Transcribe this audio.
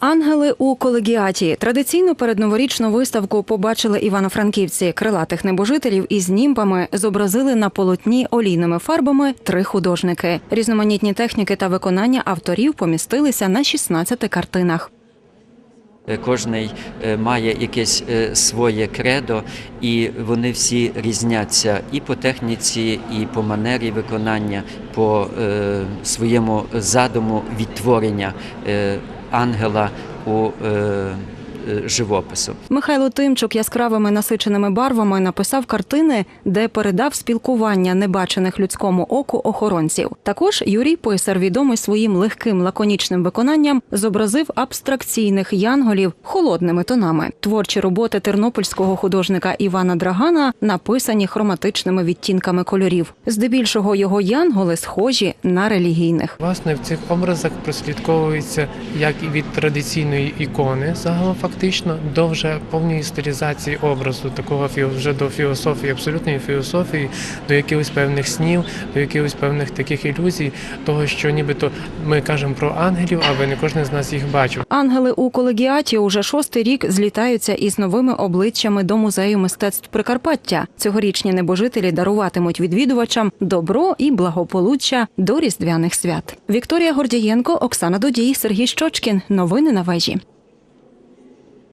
Ангели у колегіаті традиційну передноворічну виставку побачили івано-франківці. Крилатих небожителів із німбами зобразили на полотні олійними фарбами три художники. Різноманітні техніки та виконання авторів помістилися на 16 картинах. Е, Кожний е, має якесь е, своє кредо, і вони всі різняться і по техніці, і по манері виконання, по своєму задуму відтворення ангела у е, живопису. Михайло Тимчук яскравими насиченими барвами написав картини, де передав спілкування небачених людському оку охоронців. Також Юрій Писар, відомий своїм легким лаконічним виконанням, зобразив абстракційних янголів холодними тонами. Творчі роботи тернопільського художника Івана Драгана написані хроматичними відтінками кольорів. Здебільшого його янголи схожі на релігійних. Власне, в цих образах прослідковується як і від традиційної ікони, загалом фактично, до вже повної стилізації образу, такого вже до філософії, абсолютної філософії, до якихось певних снів, до якихось певних таких ілюзій, того, що нібито ми кажемо про ангелів, але не кожен з нас їх бачив. Ангели у колегіаті уже шостий рік злітаються із новими обличчями до музею мистецтв Прикарпаття. Цьогорічні небожителі даруватимуть відвідувачам добро і благополуччя до різдвяних свят. Вікторія Гордієнко, Оксана Додій, Сергій Щочкін. Новини на вежі.